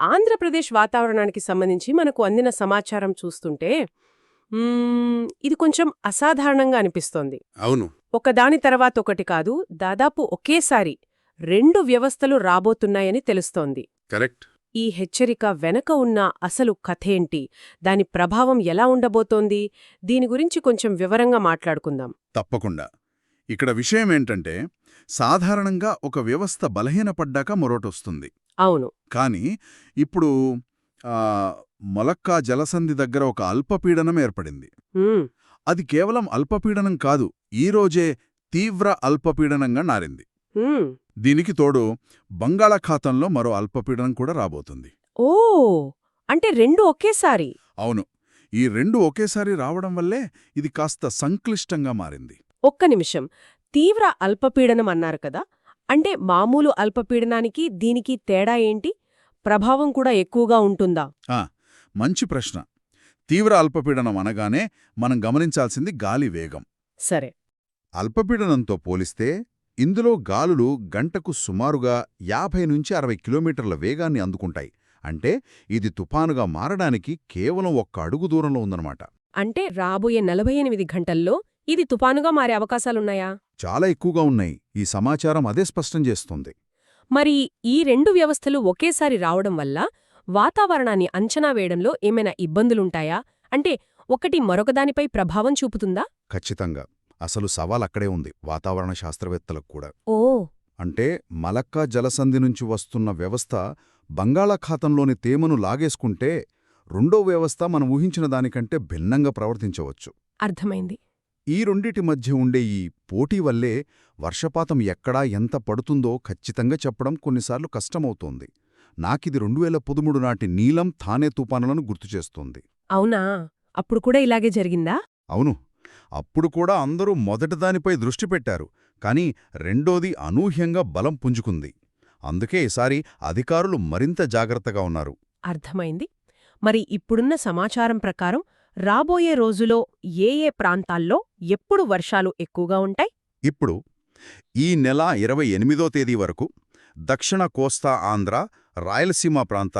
ఆంధ్రప్రదేశ్ వాతావరణానికి సంబంధించి మనకు అందిన సమాచారం చూస్తుంటే ఇది కొంచెం అసాధారణంగా అనిపిస్తోంది. అవును. ఒకదాని తర్వాత ఒకటి కాదు దాదాపు ఒకేసారి రెండు వ్యవస్థలు రాబోతున్నాయని తెలుస్తోంది. కరెక్ట్. ఈ హెచ్చరిక వెనక ఉన్న అసలు కథేంటి? దాని ప్రభావం ఎలా ఉండబోతోంది? దీని గురించి కొంచెం వివరంగా మాట్లాడుకుందాం. తప్పకుండా. ఇక్కడ విషయం ఏంటంటే సాధారణంగా ఒక వ్యవస్థ బలహీనపడ్డాక మొరటొస్తుంది అవును. కానీ ఇప్పుడు మొలక్కా జలసంధి దగ్గర ఒక అల్పపీడనం ఏర్పడింది. అది కేవలం అల్పపీడనం కాదు ఈరోజే తీవ్ర అల్పపీడనంగా నారింది. దీనికి తోడు బంగాళాఖాతంలో మరో అల్పపీడనం కూడా రాబోతుంది. ఓ! అంటే రెండు ఒకేసారి? అవును. ఈ రెండు ఒకేసారి రావడం వల్లే ఇది కాస్త సంక్లిష్టంగా మారింది. ఒక్క నిమిషం. తీవ్ర అల్పపీడనం అన్నారు కదా? అంటే మామూలు అల్పపీడనానికి దీనికి తేడా ఏంటి? ప్రభావం కూడా ఎక్కువగా ఉంటుందా? ఆ, మంచి ప్రశ్న. తీవ్ర అల్పపీడనం అనగానే మనం గమనించాల్సింది గాలి వేగం. సరే. అల్పపీడనంతో పోలిస్తే ఇందులో గాలులు గంటకు సుమారుగా యాభై నుంచి అరవై కిలోమీటర్ల వేగాన్ని అందుకుంటాయి. అంటే ఇది తుపానుగా మారడానికి కేవలం ఒక్క అడుగు దూరంలో ఉందన్నమాట. అంటే రాబోయే నలభై ఎనిమిది గంటల్లో ఇది తుపానుగా మారే అవకాశాలున్నాయా? చాలా ఎక్కువగా ఉన్నాయి. ఈ సమాచారం అదే స్పష్టం చేస్తుంది. మరి ఈ రెండు వ్యవస్థలు ఒకేసారి రావడం వల్ల వాతావరణాన్ని అంచనా వేయడంలో ఏమైనా ఇబ్బందులుంటాయా? అంటే ఒకటి మరొకదానిపై ప్రభావం చూపుతుందా? ఖచ్చితంగా. అసలు సవాల్ అక్కడే ఉంది. వాతావరణ శాస్త్రవేత్తలకు కూడా. ఓ! అంటే మలక్కా జలసంధి నుంచి వస్తున్న వ్యవస్థ బంగాళాఖాతంలోని తేమను లాగేసుకుంటే రెండో వ్యవస్థ మనం ఊహించిన దానికంటే భిన్నంగా ప్రవర్తించవచ్చు. అర్థమైంది. ఈ రెండిటి మధ్య ఉండే ఈ పోటీ వల్లే వర్షపాతం ఎక్కడా ఎంత పడుతుందో ఖచ్చితంగా చెప్పడం కొన్నిసార్లు కష్టమవుతోంది. నాకిది రెండు వేల పదమూడు నాటి నీలం థానే తుపానులను గుర్తుచేస్తోంది అవునా? అప్పుడు కూడా ఇలాగే జరిగిందా? అవును. అప్పుడు కూడా అందరూ మొదటిదానిపై దృష్టి పెట్టారు కాని రెండోది అనూహ్యంగా బలం పుంజుకుంది. అందుకే ఈసారి అధికారులు మరింత జాగ్రత్తగా ఉన్నారు. అర్థమైంది. మరి ఇప్పుడున్న సమాచారం ప్రకారం రాబోయే రోజులో ఏ ఏ ప్రాంతాల్లో ఎప్పుడు వర్షాలు ఎక్కువగా ఉంటాయి? ఇప్పుడు ఈ నెల ఇరవై ఎనిమిదో తేదీ వరకు దక్షిణ కోస్తా ఆంధ్ర రాయలసీమ ప్రాంతాల్లో